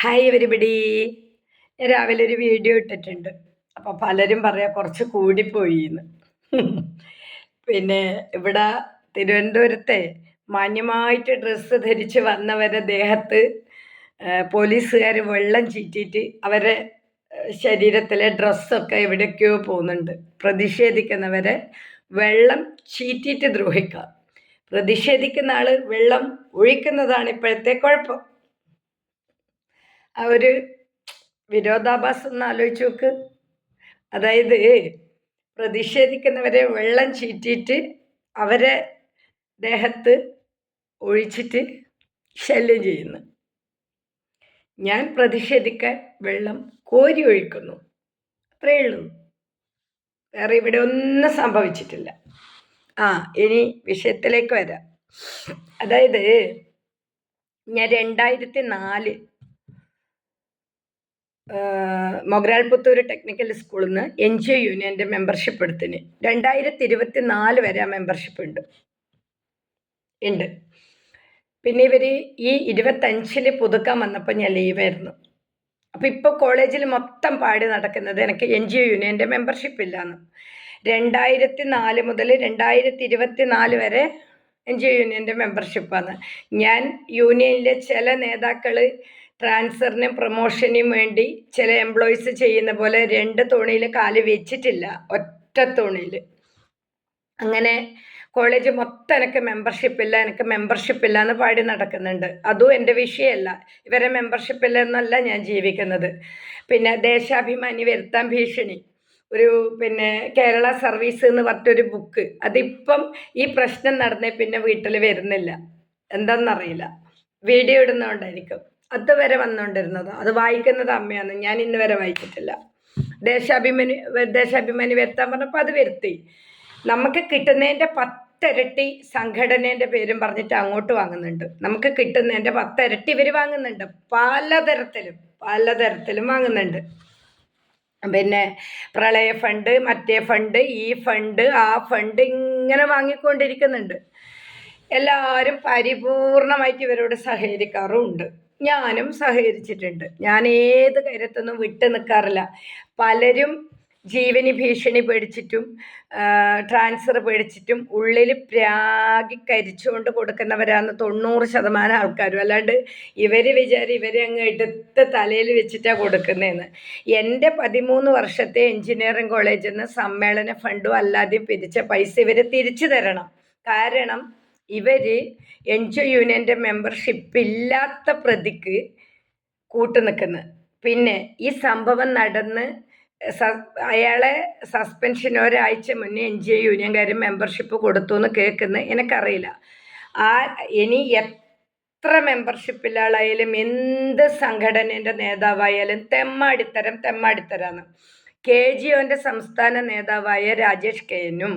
Hi everybody ഞാൻ രാവിലെ ഒരു വീഡിയോ ഇട്ടിട്ടുണ്ട്. അപ്പോൾ പലരും പറയാം കുറച്ച് കൂടിപ്പോയി എന്ന് പിന്നെ ഇവിടെ തിരുവനന്തപുരത്തെ മാന്യമായിട്ട് ഡ്രസ്സ് ധരിച്ച് വന്നവരെ ദേഹത്ത് പോലീസുകാർ വെള്ളം ചീറ്റിയിട്ട് അവരെ ശരീരത്തിലെ ഡ്രസ്സൊക്കെ എവിടേക്കോ പോകുന്നുണ്ട്. പ്രതിഷേധിക്കുന്നവരെ വെള്ളം ചീറ്റിയിട്ട് ദ്രോഹിക്കുക പ്രതിഷേധിക്കുന്ന ആൾ വെള്ളം ഒഴിക്കുന്നതാണ് ഇപ്പോഴത്തെ കുഴപ്പം. ആ ഒരു വിരോധാഭാസം ഒന്ന് ആലോചിച്ച് നോക്ക്. അതായത് പ്രതിഷേധിക്കുന്നവരെ വെള്ളം ചീറ്റിയിട്ട് അവരെ ദേഹത്ത് ഒഴിച്ചിട്ട് ശല്യം ചെയ്യുന്നു. ഞാൻ പ്രതിഷേധിക്കാൻ വെള്ളം കോരി ഒഴിക്കുന്നു. അത്രയേ ഉള്ളൂ. വേറെ ഇവിടെ ഒന്നും സംഭവിച്ചിട്ടില്ല. ആ ഇനി വിഷയത്തിലേക്ക് വരാം. അതായത് ഞാൻ രണ്ടായിരത്തി നാല് മൊഗ്രാൽ പുത്തൂർ ടെക്നിക്കൽ സ്കൂളിൽ നിന്ന് എൻ ജി ഒ യൂണിയന്റെ മെമ്പർഷിപ്പ് എടുത്തിന്. രണ്ടായിരത്തി ഇരുപത്തി നാല് വരെ ആ മെമ്പർഷിപ്പ് ഉണ്ട്. ഉണ്ട്. പിന്നെ ഇവർ ഈ ഇരുപത്തഞ്ചിൽ പുതുക്കാൻ വന്നപ്പോൾ ഞാൻ ലീവായിരുന്നു അപ്പോൾ ഇപ്പോൾ കോളേജിൽ മൊത്തം പാടി നടക്കുന്നത് എനിക്ക് എൻ ജി ഒ യൂണിയന്റെ മെമ്പർഷിപ്പ് ഇല്ലയെന്ന് രണ്ടായിരത്തി നാല് മുതൽ രണ്ടായിരത്തി ഇരുപത്തി നാല് വരെ എൻ ജി ഒ യൂണിയന്റെ മെമ്പർഷിപ്പാണ് ഞാൻ യൂണിയനിലെ ചില നേതാക്കൾ ട്രാൻസ്ഫറിനും പ്രൊമോഷനും വേണ്ടി ചില എംപ്ലോയീസ് ചെയ്യുന്ന പോലെ രണ്ട് തോണിയിൽ കാൽ വെച്ചിട്ടില്ല ഒറ്റ തോണിയിൽ. അങ്ങനെ കോളേജ് മൊത്തം എനിക്ക് മെമ്പർഷിപ്പ് ഇല്ല എനിക്ക് മെമ്പർഷിപ്പ് ഇല്ല എന്ന് പാടി നടക്കുന്നുണ്ട്. അതും എന്റെ വിഷയമല്ല. ഇവരെ മെമ്പർഷിപ്പ് ഇല്ല എന്നല്ല ഞാൻ ജീവിക്കുന്നത്. പിന്നെ ദേശാഭിമാനി വരുത്താൻ ഭീഷണി. ഒരു പിന്നെ കേരള സർവീസ് എന്ന് പറഞ്ഞൊരു ബുക്ക്. അതിപ്പം ഈ പ്രശ്നം നടന്നേ പിന്നെ വീട്ടിൽ വരുന്നില്ല. എന്താണെന്നറിയില്ല വീഡിയോ ഇടുന്നതുകൊണ്ടായിരിക്കും അതുവരെ വന്നുകൊണ്ടിരുന്നത് അത് വായിക്കുന്നത് അമ്മയാണ്. ഞാൻ ഇന്ന് വരെ വായിച്ചിട്ടില്ല. ദേശാഭിമാനി ദേശാഭിമാനി വരുത്താൻ പറഞ്ഞപ്പോൾ അത് വരുത്തി. നമുക്ക് കിട്ടുന്നതിന്റെ പത്തിരട്ടി സംഘടനേന്റെ പേരും പറഞ്ഞിട്ട് അങ്ങോട്ട് വാങ്ങുന്നുണ്ട്. നമുക്ക് കിട്ടുന്നതിന്റെ പത്തിരട്ടി ഇവർ വാങ്ങുന്നുണ്ട്. പലതരത്തിലും പലതരത്തിലും വാങ്ങുന്നുണ്ട്. പിന്നെ പ്രളയ ഫണ്ട് മറ്റേ ഫണ്ട് ഈ ഫണ്ട് ആ ഫണ്ട് ഇങ്ങനെ വാങ്ങിക്കൊണ്ടിരിക്കുന്നുണ്ട്. എല്ലാവരും പരിപൂർണമായിട്ട് ഇവരോട് സഹകരിക്കാറുമുണ്ട് ഞാനും സഹകരിച്ചിട്ടുണ്ട്. ഞാൻ ഏത് കാര്യത്തൊന്നും വിട്ടു നിൽക്കാറില്ല പലരും ജീവനി ഭീഷണി പേടിച്ചിട്ടും ട്രാൻസ്ഫർ പേടിച്ചിട്ടും ഉള്ളിൽ പ്രാഗി കരിച്ചുകൊണ്ട് കൊടുക്കുന്നവരാണ് തൊണ്ണൂറ് ശതമാനം ആൾക്കാരും. അല്ലാണ്ട് ഇവർ വിചാരി ഇവരെ അങ്ങ് എടുത്ത് തലയിൽ വെച്ചിട്ടാണ് കൊടുക്കുന്നതെന്ന് എന്റെ പതിമൂന്ന് വർഷത്തെ എൻജിനീയറിംഗ് കോളേജിൽ നിന്ന് സമ്മേളന ഫണ്ടും അല്ലാതെയും പിരിച്ച പൈസ ഇവർ തിരിച്ചു തരണം. കാരണം ഇവർ എൻ ജി ഒ യൂണിയന്റെ മെമ്പർഷിപ്പ് ഇല്ലാത്ത പ്രതിക്ക് കൂട്ടു നിൽക്കുന്നത് പിന്നെ ഈ സംഭവം നടന്ന് അയാളെ സസ്പെൻഷൻ ഒരാഴ്ച മുന്നേ എൻ ജി ഒ യൂണിയൻകാർ മെമ്പർഷിപ്പ് കൊടുത്തു എന്ന് കേൾക്കുന്നത് എനിക്കറിയില്ല. ആ ഇനി എത്ര മെമ്പർഷിപ്പിലാളായാലും എന്ത് സംഘടനേന്റെ നേതാവായാലും തെമ്മാടിത്തരം തെമ്മാടിത്തരാണ് കെ ജി ഒന്റെ സംസ്ഥാന നേതാവായ രാജേഷ് കെയനും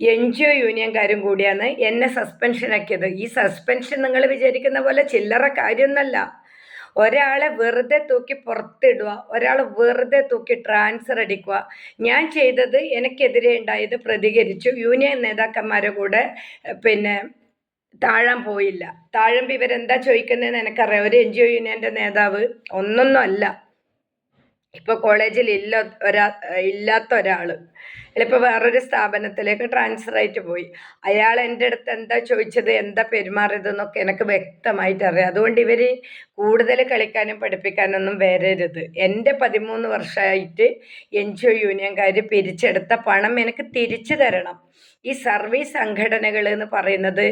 എൻ ജി ഒ യൂണിയൻകാരും കൂടിയാണ് എന്നെ സസ്പെൻഷനാക്കിയത് ഈ സസ്പെൻഷൻ നിങ്ങൾ വിചാരിക്കുന്ന പോലെ ചില്ലറ കാര്യമൊന്നല്ല. ഒരാളെ വെറുതെ തൂക്കി പുറത്തിടുക ഒരാൾ വെറുതെ തൂക്കി ട്രാൻസ്ഫർ അടിക്കുക. ഞാൻ ചെയ്തത് എനിക്കെതിരെ ഉണ്ടായത് പ്രതികരിച്ചു. യൂണിയൻ നേതാക്കന്മാരെ കൂടെ പിന്നെ താഴാൻ പോയില്ല. താഴമ്പ് ഇവരെന്താ ചോദിക്കുന്നതെന്ന് എനിക്കറിയാം. ഒരു എൻ ജി ഒ യൂണിയന്റെ നേതാവ് ഒന്നൊന്നും അല്ല. ഇപ്പോൾ കോളേജിൽ ഇല്ല ഒരാ ഇല്ലാത്ത ഒരാൾ ചിലപ്പോൾ വേറൊരു സ്ഥാപനത്തിലേക്ക് ട്രാൻസ്ഫർ ആയിട്ട് പോയി. അയാൾ എന്റെ അടുത്ത് എന്താ ചോദിച്ചത് എന്താ പെരുമാറിയതെന്നൊക്കെ എനിക്ക് വ്യക്തമായിട്ട് അറിയാം. അതുകൊണ്ട് ഇവർ കൂടുതൽ കളിക്കാനും പഠിപ്പിക്കാനൊന്നും വരരുത്. എന്റെ പതിമൂന്ന് വർഷമായിട്ട് എൻ ജി ഒ യൂണിയൻകാർ പിരിച്ചെടുത്ത പണം എനിക്ക് തിരിച്ചു തരണം. ഈ സർവീസ് സംഘടനകൾ എന്ന് പറയുന്നത്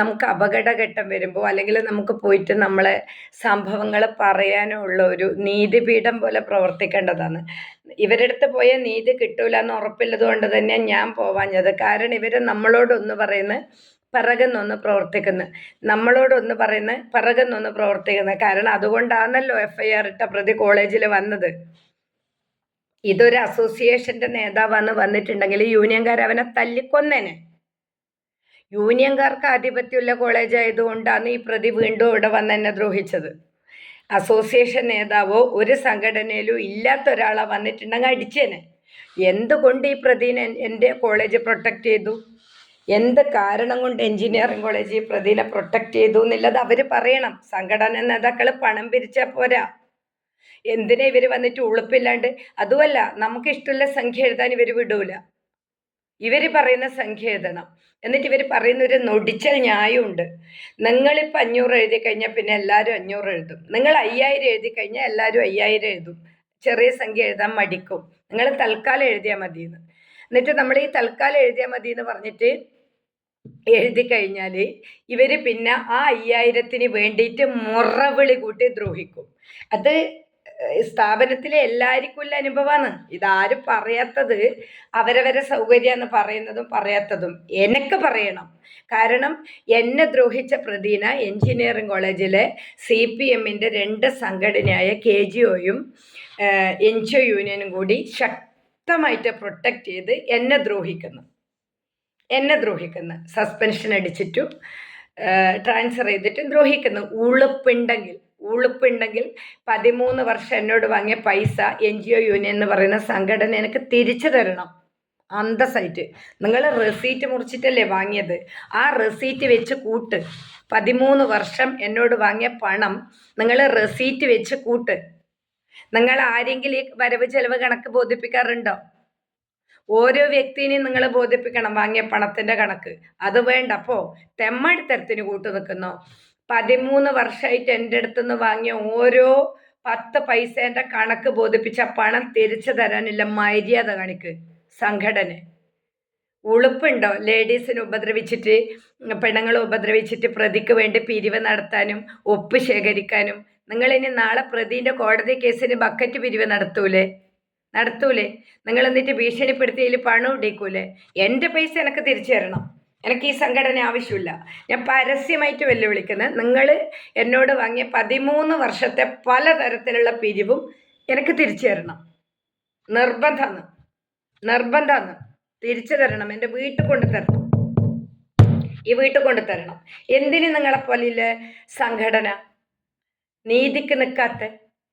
നമുക്ക് അപകടഘട്ടം വരുമ്പോൾ അല്ലെങ്കിൽ നമുക്ക് പോയിട്ട് നമ്മളെ സംഭവങ്ങൾ പറയാനുള്ള ഒരു നീതിപീഠം പോലെ പ്രവർത്തിക്കേണ്ടതാണ്. ഇവരടുത്ത് പോയ നീതി കിട്ടൂല എന്ന് ഉറപ്പില്ലത് കൊണ്ട് തന്നെ ഞാൻ പോവാഞ്ഞത്. കാരണം ഇവർ നമ്മളോടൊന്ന് പറയുന്നത് പിറകുന്നൊന്ന് പ്രവർത്തിക്കുന്നു. നമ്മളോടൊന്ന് പറയുന്നത് പിറകുന്നൊന്ന് പ്രവർത്തിക്കുന്നത് കാരണം അതുകൊണ്ടാണല്ലോ എഫ് ഐ ആർ ഇട്ട പ്രതി കോളേജിൽ വന്നത്. ഇതൊരു അസോസിയേഷന്റെ നേതാവാണ് വന്നിട്ടുണ്ടെങ്കിൽ യൂണിയൻകാർ അവനെ തല്ലിക്കൊന്നേനെ. യൂണിയൻകാർക്ക് ആധിപത്യമുള്ള കോളേജ് ആയതുകൊണ്ടാണ് ഈ പ്രതി വീണ്ടും ഇവിടെ വന്ന് എന്നെ ദ്രോഹിച്ചത്. അസോസിയേഷൻ നേതാവോ ഒരു സംഘടനയിലും ഇല്ലാത്ത ഒരാളാ വന്നിട്ടുണ്ടെങ്കിൽ അടിച്ചേനെ. എന്തുകൊണ്ട് ഈ പ്രതിനെ എന്റെ കോളേജ് പ്രൊട്ടക്റ്റ് ചെയ്തു? എന്ത് കാരണം കൊണ്ട് എൻജിനീയറിംഗ് കോളേജ് ഈ പ്രതിനെ പ്രൊട്ടക്റ്റ് ചെയ്തു എന്നുള്ളത് അവർ പറയണം. സംഘടന നേതാക്കൾ പണം പിരിച്ചാൽ പോരാ. എന്തിനാ ഇവർ വന്നിട്ട് ഉളുപ്പില്ലാണ്ട്? അതുമല്ല നമുക്ക് ഇഷ്ടമുള്ള സംഖ്യ എഴുതാൻ ഇവർ വിടൂല. ഇവർ പറയുന്ന സംഖ്യ എഴുതണം. എന്നിട്ട് ഇവർ പറയുന്ന ഒരു നൊടിച്ചൽ ന്യായമുണ്ട്. നിങ്ങളിപ്പോൾ അഞ്ഞൂറ് എഴുതി കഴിഞ്ഞാൽ പിന്നെ എല്ലാവരും അഞ്ഞൂറ് എഴുതും. നിങ്ങൾ അയ്യായിരം എഴുതി കഴിഞ്ഞാൽ എല്ലാവരും അയ്യായിരം എഴുതും. ചെറിയ സംഖ്യ എഴുതാൻ മടിക്കും. നിങ്ങൾ തൽക്കാലം എഴുതിയാൽ മതി എന്ന് എന്നിട്ട് നമ്മൾ ഈ തൽക്കാലം എഴുതിയാൽ മതി എന്ന് പറഞ്ഞിട്ട് എഴുതി കഴിഞ്ഞാൽ ഇവർ പിന്നെ ആ അയ്യായിരത്തിന് വേണ്ടിയിട്ട് മുറവിളി കൂട്ടി ദ്രോഹിക്കും. അത് സ്ഥാപനത്തിലെ എല്ലാവർക്കും ഉള്ള അനുഭവമാണ് ഇതാരും പറയാത്തത് അവരവരെ സൗകര്യമെന്ന് പറയുന്നതും പറയാത്തതും. എനിക്ക് പറയണം. കാരണം എന്നെ ദ്രോഹിച്ച പ്രതീന എഞ്ചിനീയറിംഗ് കോളേജിലെ സി പി എമ്മിന്റെ രണ്ട് സംഘടനയായ കെ ജി ഒയും എൻ ജി ഒ യൂണിയനും കൂടി ശക്തമായിട്ട് പ്രൊട്ടക്റ്റ് ചെയ്ത് എന്നെ ദ്രോഹിക്കുന്നു. എന്നെ ദ്രോഹിക്കുന്നു. സസ്പെൻഷൻ അടിച്ചിട്ടും ട്രാൻസ്ഫർ ചെയ്തിട്ടും ദ്രോഹിക്കുന്നു. ഉളുപ്പുണ്ടെങ്കിൽ ഉളുപ്പുണ്ടെങ്കിൽ പതിമൂന്ന് വർഷം എന്നോട് വാങ്ങിയ പൈസ എൻ ജി ഒ യൂണിയൻ എന്ന് പറയുന്ന സംഘടന എനിക്ക് തിരിച്ചു തരണം. അന്തസ്സായിട്ട്. നിങ്ങൾ റെസീറ്റ് മുറിച്ചിട്ടല്ലേ വാങ്ങിയത്? ആ റെസീറ്റ് വെച്ച് കൂട്ട്. പതിമൂന്ന് വർഷം എന്നോട് വാങ്ങിയ പണം നിങ്ങൾ റെസീറ്റ് വെച്ച് കൂട്ട്. നിങ്ങൾ ആരെങ്കിലും ഈ വരവ് ചെലവ് കണക്ക് ബോധിപ്പിക്കാറുണ്ടോ? ഓരോ വ്യക്തിനെയും നിങ്ങൾ ബോധിപ്പിക്കണം വാങ്ങിയ പണത്തിന്റെ കണക്ക്. അത് വേണ്ട. അപ്പോൾ തെമ്മടിത്തരത്തിന് കൂട്ടു നിൽക്കുന്നു പതിമൂന്ന് വർഷമായിട്ട് എന്റെ അടുത്തുനിന്ന് വാങ്ങിയ ഓരോ പത്ത് പൈസേന്റെ കണക്ക് ബോധിപ്പിച്ച പണം തിരിച്ചു തരാനില്ല മര്യാദ കണിക്ക്. സംഘടന. ഉളുപ്പുണ്ടോ? ലേഡീസിനെ ഉപദ്രവിച്ചിട്ട് പെണ്ണുങ്ങളെ ഉപദ്രവിച്ചിട്ട് പ്രതിക്ക് വേണ്ടി പിരിവ് നടത്താനും ഒപ്പ് ശേഖരിക്കാനും. നിങ്ങളിനി നാളെ പ്രതിന്റെ കോടതി കേസിന് ബക്കറ്റ് പിരിവ് നടത്തൂലേ? നടത്തൂലേ? നിങ്ങൾ എന്നിട്ട് ഭീഷണിപ്പെടുത്തിയതിൽ പണം ഇടിക്കൂലേ? എന്റെ പൈസ എനിക്ക് തിരിച്ചു തരണം. എനിക്ക് ഈ സംഘടന ആവശ്യമില്ല. ഞാൻ പരസ്യമായിട്ട് വെല്ലുവിളിക്കുന്നത് നിങ്ങൾ എന്നോട് വാങ്ങിയ പതിമൂന്ന് വർഷത്തെ പലതരത്തിലുള്ള പിരിവും എനിക്ക് തിരിച്ചു തരണം. നിർബന്ധമാണ്. നിർബന്ധമാണ്. തിരിച്ചു തരണം. എന്റെ വീട്ടിൽ കൊണ്ട് തരണം. ഈ വീട്ടിൽ കൊണ്ട് തരണം. എന്തിന് പോലെ സംഘടന. നീതിക്ക് നിൽക്കാത്ത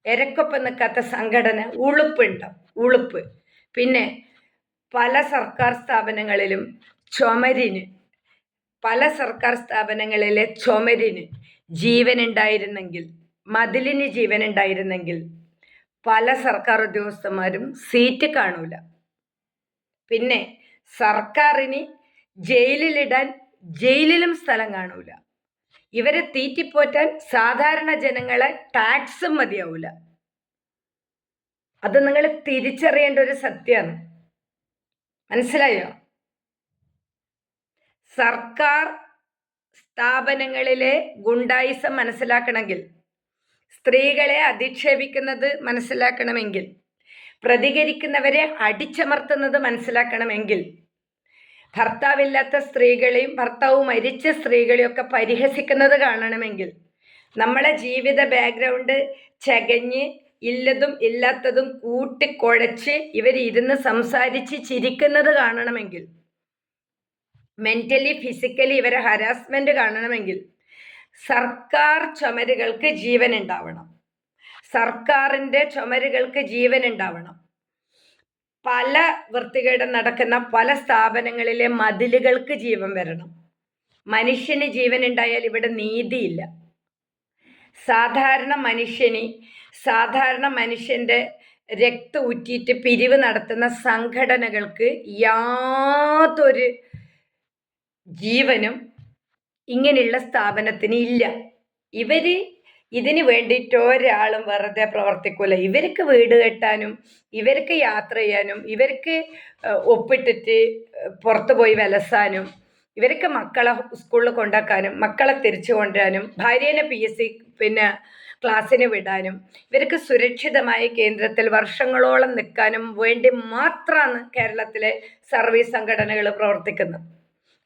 ഇരക്കൊപ്പം നിൽക്കാത്ത സംഘടന. ഉളുപ്പുണ്ടോ? ഉളുപ്പ്. പിന്നെ പല സർക്കാർ സ്ഥാപനങ്ങളിലും ചുമരിന് പല സർക്കാർ സ്ഥാപനങ്ങളിലെ ചുമരിന് ജീവനുണ്ടായിരുന്നെങ്കിൽ മതിലിന് ജീവനുണ്ടായിരുന്നെങ്കിൽ പല സർക്കാർ ഉദ്യോഗസ്ഥന്മാരും സീറ്റ് കാണൂല. പിന്നെ സർക്കാരിന് ജയിലിലിടാൻ ജയിലിലും സ്ഥലം കാണൂല. ഇവരെ തീറ്റിപ്പോറ്റാൻ സാധാരണ ജനങ്ങളെ ടാക്സും മതിയാവൂല. അത് നിങ്ങൾ തിരിച്ചറിയേണ്ട ഒരു സത്യമാണ് മനസ്സിലായോ? സർക്കാർ സ്ഥാപനങ്ങളിലെ ഗുണ്ടായിസം മനസ്സിലാക്കണമെങ്കിൽ സ്ത്രീകളെ അധിക്ഷേപിക്കുന്നത് മനസ്സിലാക്കണമെങ്കിൽ പ്രതികരിക്കുന്നവരെ അടിച്ചമർത്തുന്നത് മനസ്സിലാക്കണമെങ്കിൽ ഭർത്താവില്ലാത്ത സ്ത്രീകളെയും ഭർത്താവ് മരിച്ച സ്ത്രീകളെയും ഒക്കെ പരിഹസിക്കുന്നത് കാണണമെങ്കിൽ നമ്മളെ ജീവിത ബാക്ക്ഗ്രൗണ്ട് ചകഞ്ഞ് ഇല്ലതും ഇല്ലാത്തതും കൂട്ടിക്കുഴച്ച് ഇവരിരുന്ന് സംസാരിച്ച് ചിരിക്കുന്നത് കാണണമെങ്കിൽ മെന്റലി ഫിസിക്കലി ഇവരെ ഹരാസ്മെന്റ് കാണണമെങ്കിൽ സർക്കാർ ചുമരുകൾക്ക് ജീവൻ ഉണ്ടാവണം. സർക്കാരിന്റെ ചുമരുകൾക്ക് ജീവൻ ഉണ്ടാവണം. പല വൃത്തികേടും നടക്കുന്ന പല സ്ഥാപനങ്ങളിലെ മതിലുകൾക്ക് ജീവൻ വരണം. മനുഷ്യന് ജീവൻ ഉണ്ടായാൽ ഇവിടെ നീതിയില്ല. സാധാരണ മനുഷ്യന് സാധാരണ മനുഷ്യന്റെ രക്തം ഊറ്റിയിട്ട് പിരിവ് നടത്തുന്ന സംഘടനകൾക്ക് യാതൊരു ജീവനും ഇങ്ങനെയുള്ള സ്ഥാപനത്തിന് ഇല്ല. ഇവർ ഇതിന് വേണ്ടിയിട്ട് ഒരാളും വെറുതെ പ്രവർത്തിക്കൂല. ഇവർക്ക് വീട് കെട്ടാനും ഇവർക്ക് യാത്ര ചെയ്യാനും ഇവർക്ക് ഒപ്പിട്ടിട്ട് പുറത്തു പോയി വിലസാനും ഇവർക്ക് മക്കളെ സ്കൂളിൽ കൊണ്ടാക്കാനും മക്കളെ തിരിച്ചു കൊണ്ടുവരാനും ഭാര്യേനെ പി എസ് സി പിന്നെ ക്ലാസ്സിന് വിടാനും ഇവർക്ക് സുരക്ഷിതമായ കേന്ദ്രത്തിൽ വർഷങ്ങളോളം നിൽക്കാനും വേണ്ടി മാത്രമാണ് കേരളത്തിലെ സർവീസ് സംഘടനകൾ പ്രവർത്തിക്കുന്നത്.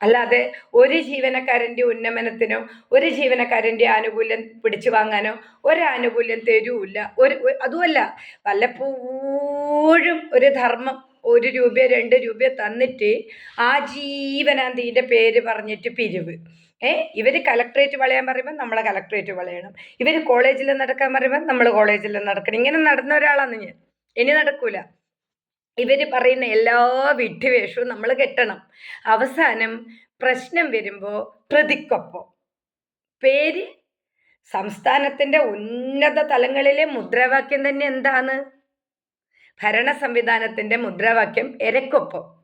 അല്ലാതെ ഒരു ജീവനക്കാരന്റെ ഉന്നമനത്തിനോ ഒരു ജീവനക്കാരന്റെ ആനുകൂല്യം പിടിച്ചു വാങ്ങാനോ ഒരാനുകൂല്യം തരൂല്ല. ഒരു അതുമല്ല വല്ലപ്പോഴും ഒരു ധർമ്മം ഒരു രൂപ രണ്ട് രൂപ തന്നിട്ട് ആ ജീവനാന്തിന്റെ പേര് പറഞ്ഞിട്ട് പിരിവ്. ഏ ഇവർ കലക്ട്രേറ്റ് വളയാൻ പറയുമ്പോൾ നമ്മൾ കലക്ട്രേറ്റ് വളയണം. ഇവർ കോളേജിൽ നടക്കാൻ പറയുമ്പോൾ നമ്മൾ കോളേജിൽ നടക്കണം. ഇങ്ങനെ നടന്ന ഒരാളാണ് ഞാൻ. ഇനി നടക്കൂല. ഇവർ പറയുന്ന എല്ലാ വിഡ്ഢിവേഷവും നമ്മൾ കെട്ടണം. അവസാനം പ്രശ്നം വരുമ്പോൾ പ്രതിക്കൊപ്പം. പേര്? സംസ്ഥാനത്തിന്റെ ഉന്നത തലങ്ങളിലെ മുദ്രാവാക്യം തന്നെ എന്താണ്? ഭരണ സംവിധാനത്തിന്റെ മുദ്രാവാക്യം എരക്കൊപ്പം.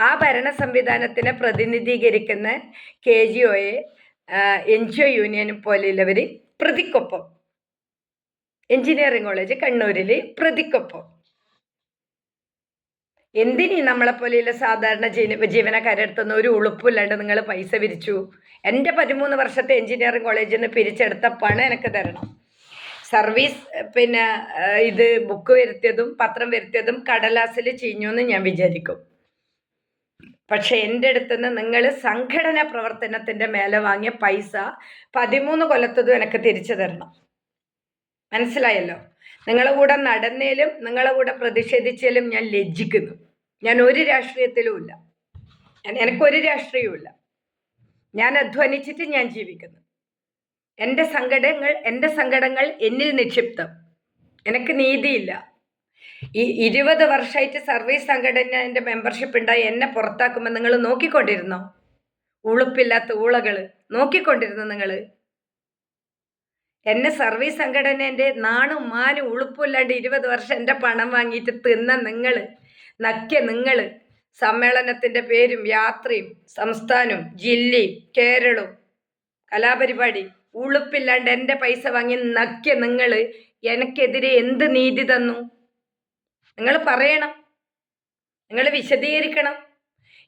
ആ ഭരണ സംവിധാനത്തിനെ പ്രതിനിധീകരിക്കുന്ന കെ ജി ഒയെ എൻ ജി ഒ യൂണിയൻ പോലെയുള്ളവർ പ്രതിക്കൊപ്പം. എഞ്ചിനീയറിംഗ് കോളേജ് കണ്ണൂരിൽ പ്രതിക്കൊപ്പം. എന്തിനീ നമ്മളെപ്പോലെയുള്ള സാധാരണ ജീവ ജീവനക്കാരെടുത്തുനിന്ന് ഒരു ഉളുപ്പില്ലാണ്ട് നിങ്ങൾ പൈസ പിരിച്ചു? എന്റെ പതിമൂന്ന് വർഷത്തെ എഞ്ചിനീയറിംഗ് കോളേജിൽ നിന്ന് പിരിച്ചെടുത്ത പണം എനിക്ക് തരണം. സർവീസ് പിന്നെ ഇത് ബുക്ക് വരുത്തിയതും പത്രം വരുത്തിയതും കടലാസിൽ ചീഞ്ഞു എന്ന് ഞാൻ വിചാരിക്കും. പക്ഷെ എന്റെ അടുത്തുനിന്ന് നിങ്ങൾ സംഘടന പ്രവർത്തനത്തിന്റെ മേലെ വാങ്ങിയ പൈസ പതിമൂന്ന് കൊല്ലത്തതും എനിക്ക് തിരിച്ചു തരണം. മനസ്സിലായല്ലോ? നിങ്ങളുടെ കൂടെ നടന്നേലും നിങ്ങളുടെ കൂടെ പ്രതിഷേധിച്ചാലും ഞാൻ ലജ്ജിക്കുന്നു. ഞാൻ ഒരു രാഷ്ട്രീയത്തിലും ഇല്ല. എനിക്കൊരു രാഷ്ട്രീയവും ഇല്ല. ഞാൻ അധ്വാനിച്ചിട്ട് ഞാൻ ജീവിക്കുന്നു. എന്റെ സങ്കടങ്ങൾ എന്റെ സങ്കടങ്ങൾ എന്നിൽ നിക്ഷിപ്തം. എനിക്ക് നീതിയില്ല. ഈ ഇരുപത് വർഷമായിട്ട് സർവീസ് സംഘടന എന്റെ മെമ്പർഷിപ്പ് ഉണ്ടായി എന്നെ പുറത്താക്കുമ്പോൾ നിങ്ങൾ നോക്കിക്കൊണ്ടിരുന്നോ? ഉളുപ്പില്ലാത്ത ഊളകൾ നോക്കിക്കൊണ്ടിരുന്നു നിങ്ങൾ? എന്നെ സർവീസ് സംഘടനേന്റെ നാണും മാനും ഉളുപ്പുമില്ലാണ്ട് ഇരുപത് വർഷം എന്റെ പണം വാങ്ങിയിട്ട് തിന്ന നിങ്ങൾ? നക്കിയ നിങ്ങൾ സമ്മേളനത്തിന്റെ പേരും യാത്രയും സംസ്ഥാനവും ജില്ലയും കേരളവും കലാപരിപാടി. ഉളുപ്പില്ലാണ്ട് എന്റെ പൈസ വാങ്ങി നക്കിയ നിങ്ങൾ എനിക്കെതിരെ എന്ത് നീതി തന്നു? നിങ്ങൾ പറയണം. നിങ്ങൾ വിശദീകരിക്കണം.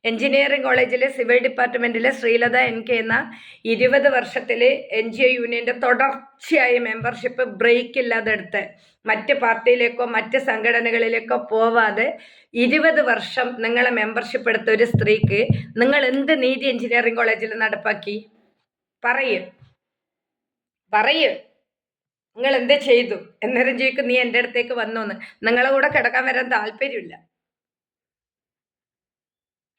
എഞ്ചിനീയറിംഗ് കോളേജിലെ സിവിൽ ഡിപ്പാർട്ട്മെന്റിലെ ശ്രീലത എൻ കെ എന്ന ഇരുപത് വർഷത്തിലെ എൻ ജി ഒ യൂണിയന്റെ തുടർച്ചയായ മെമ്പർഷിപ്പ് ബ്രേക്ക് ഇല്ലാതെ എടുത്ത് മറ്റ് പാർട്ടിയിലേക്കോ മറ്റ് സംഘടനകളിലേക്കോ പോവാതെ ഇരുപത് വർഷം നിങ്ങളെ മെമ്പർഷിപ്പ് എടുത്ത ഒരു സ്ത്രീക്ക് നിങ്ങൾ എന്ത് നീതി എഞ്ചിനീയറിംഗ് കോളേജിൽ നടപ്പാക്കി? പറയൂ. പറയൂ. നിങ്ങൾ എന്ത് ചെയ്തു? എന്നേരം ചോദിക്കും നീ എന്റെ അടുത്തേക്ക് വന്നോന്ന്. നിങ്ങളെ കൂടെ കിടക്കാൻ വരാൻ താല്പര്യമില്ല.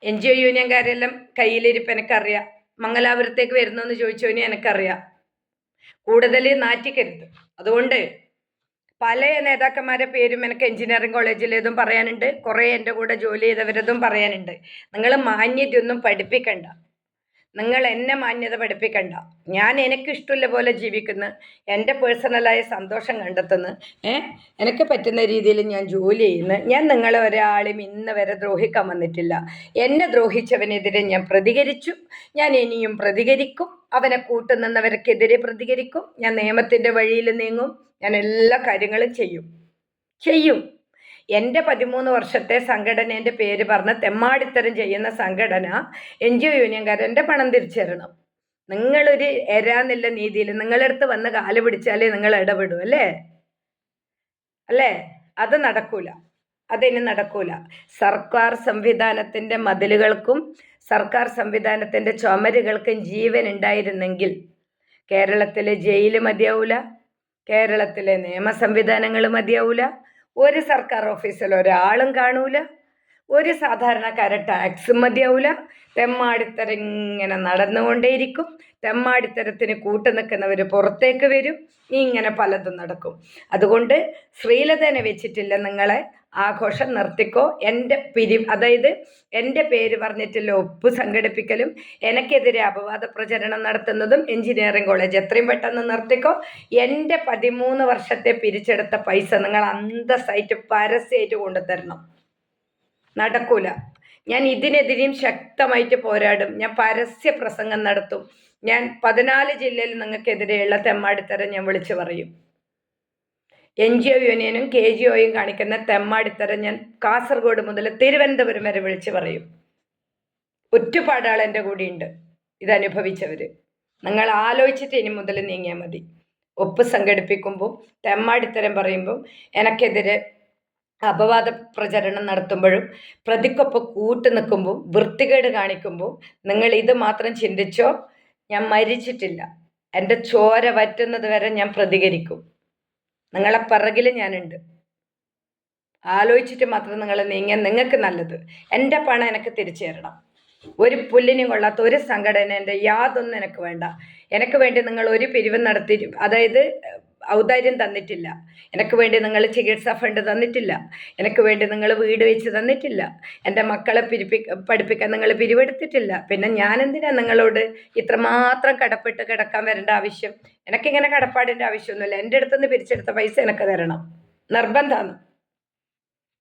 എൻ ജി ഒ യൂണിയൻകാരെല്ലാം കയ്യിലിരിപ്പ് എനിക്കറിയാം. മംഗലാപുരത്തേക്ക് വരുന്നോന്ന് ചോദിച്ചോനി എനിക്കറിയാം. കൂടുതൽ നാറ്റിക്കരുത്. അതുകൊണ്ട് പല നേതാക്കന്മാരെ പേരും എനിക്ക് എഞ്ചിനീയറിംഗ് കോളേജിലേതും പറയാനുണ്ട്. കുറേ എന്റെ കൂടെ ജോലി ചെയ്തവരതും പറയാനുണ്ട്. നിങ്ങൾ മാന്യതയൊന്നും പഠിപ്പിക്കണ്ട. നിങ്ങൾ എന്നെ മാന്യത പഠിപ്പിക്കണ്ട. ഞാൻ എനിക്ക് ഇഷ്ടമുള്ള പോലെ ജീവിക്കുന്നു. എന്റെ പേഴ്സണലായ സന്തോഷം കണ്ടെത്തുന്നു. എനിക്ക് പറ്റുന്ന രീതിയിൽ ഞാൻ ജോലി ചെയ്യുന്നു. ഞാൻ നിങ്ങളെ ഒരാളും ഇന്ന് വരെ ദ്രോഹിക്കാൻ വന്നിട്ടില്ല. എന്നെ ദ്രോഹിച്ചവനെതിരെ ഞാൻ പ്രതികരിച്ചു. ഞാൻ ഇനിയും പ്രതികരിക്കും. അവനെ കൂട്ടുനിന്നവർക്കെതിരെ പ്രതികരിക്കും. ഞാൻ നിയമത്തിന്റെ വഴിയിൽ നീങ്ങും. ഞാൻ എല്ലാ കാര്യങ്ങളും ചെയ്യും. ചെയ്യും. എന്റെ പതിമൂന്ന് വർഷത്തെ സംഘടനേന്റെ പേര് പറഞ്ഞ് തെമ്മാടിത്തരം ചെയ്യുന്ന സംഘടന എൻ ജി ഒ യൂണിയൻകാരന്റെ പണം തിരിച്ചറിയണം. നിങ്ങളൊരു എരാന്നില്ല നീതിയിൽ നിങ്ങളടുത്ത് വന്ന് കാൽ പിടിച്ചാലേ നിങ്ങൾ ഇടപെടും അല്ലേ? അല്ലേ? അത് നടക്കൂല. അതിന് നടക്കൂല. സർക്കാർ സംവിധാനത്തിന്റെ മതിലുകൾക്കും സർക്കാർ സംവിധാനത്തിന്റെ ചുമരുകൾക്കും ജീവൻ ഉണ്ടായിരുന്നെങ്കിൽ കേരളത്തിലെ ജയിൽ മതിയാവൂല കേരളത്തിലെ നിയമ സംവിധാനങ്ങൾ മതിയാവൂല ഒരു സർക്കാർ ഓഫീസിൽ ഒരാളും കാണൂല. ഒരു സാധാരണക്കാരെ ടാക്സ് മതിയാവൂല. തെമ്മാടിത്തരം ഇങ്ങനെ നടന്നുകൊണ്ടേയിരിക്കും. തെമ്മാടിത്തരത്തിന് കൂട്ടു നിൽക്കുന്നവർ പുറത്തേക്ക് വരും. ഇങ്ങനെ പലതും നടക്കും. അതുകൊണ്ട് ശ്രീലതനെ വെച്ചിട്ടില്ല നിങ്ങളെ. ആഘോഷം നിർത്തിക്കോ. എന്റെ പിരി അതായത് എന്റെ പേര് പറഞ്ഞിട്ടുള്ള ഒപ്പ് സംഘടിപ്പിക്കലും. എനിക്കെതിരെ അപവാദ പ്രചരണം നടത്തുന്നതും എഞ്ചിനീയറിംഗ് കോളേജ് എത്രയും പെട്ടെന്ന് നിർത്തിക്കോ. എന്റെ പതിമൂന്ന് വർഷത്തെ പിരിച്ചെടുത്ത പൈസ നിങ്ങൾ അന്തസ്സായിട്ട് പരസ്യമായിട്ട് കൊണ്ടുതരണം. നടക്കൂല. ഞാൻ ഇതിനെതിരെയും ശക്തമായിട്ട് പോരാടും. ഞാൻ പരസ്യ പ്രസംഗം നടത്തും. ഞാൻ പതിനാല് ജില്ലയിൽ നിങ്ങൾക്കെതിരെയുള്ള തെമ്മാടിത്തരം ഞാൻ വിളിച്ചു പറയും. എൻ ജി ഒ യൂണിയനും കെ ജി ഒയും കാണിക്കുന്ന തെമ്മാടിത്തരം ഞാൻ കാസർഗോഡ് മുതൽ തിരുവനന്തപുരം വരെ വിളിച്ചു പറയും. ഒറ്റപ്പാടാൾ എന്റെ കൂടെയുണ്ട്. ഇതനുഭവിച്ചവർ നിങ്ങൾ ആലോചിച്ചിട്ട് ഇനി മുതൽ നീങ്ങിയാൽ മതി. ഒപ്പ് സംഘടിപ്പിക്കുമ്പോൾ തെമ്മാടിത്തരം പറയുമ്പോൾ എനിക്കെതിരെ അപവാദ പ്രചരണം നടത്തുമ്പോഴും പ്രതിക്കൊപ്പം കൂട്ടു നിൽക്കുമ്പോൾ വൃത്തികേട് കാണിക്കുമ്പോൾ നിങ്ങൾ ഇത് മാത്രം ചിന്തിച്ചോ? ഞാൻ മരിച്ചിട്ടില്ല. എന്റെ ചോര വറ്റുന്നത് വരെ ഞാൻ പ്രതികരിക്കും. നിങ്ങളെ പിറകിൽ ഞാനുണ്ട്. ആലോചിച്ചിട്ട് മാത്രം നിങ്ങൾ നീങ്ങിയാൽ നിങ്ങൾക്ക് നല്ലത്. എന്റെ പണം എനിക്ക് തിരിച്ചു തരണം. ഒരു പുല്ലിനും കൊള്ളാത്ത ഒരു സംഘടനേന്റെ യാതൊന്നും എനിക്ക് വേണ്ട. എനിക്ക് വേണ്ടി നിങ്ങൾ ഒരു പിരിവ് നടത്തി അതായത് ഔദാര്യം തന്നിട്ടില്ല. എനിക്ക് വേണ്ടി നിങ്ങൾ ചികിത്സാ ഫണ്ട് തന്നിട്ടില്ല. എനിക്ക് വേണ്ടി നിങ്ങൾ വീട് വെച്ച് തന്നിട്ടില്ല. എന്റെ മക്കളെ പിരിപ്പി പഠിപ്പിക്കാൻ നിങ്ങൾ പിരിവെടുത്തിട്ടില്ല. പിന്നെ ഞാൻ എന്തിനാ നിങ്ങളോട് ഇത്രമാത്രം കടപ്പെട്ട് കിടക്കാൻ വരേണ്ട ആവശ്യം? എനിക്കിങ്ങനെ കടപ്പാടിന്റെ ആവശ്യമൊന്നുമില്ല എന്റെ അടുത്തുനിന്ന് പിരിച്ചെടുത്ത പൈസ എനിക്ക് തരണം. നിർബന്ധമാണ്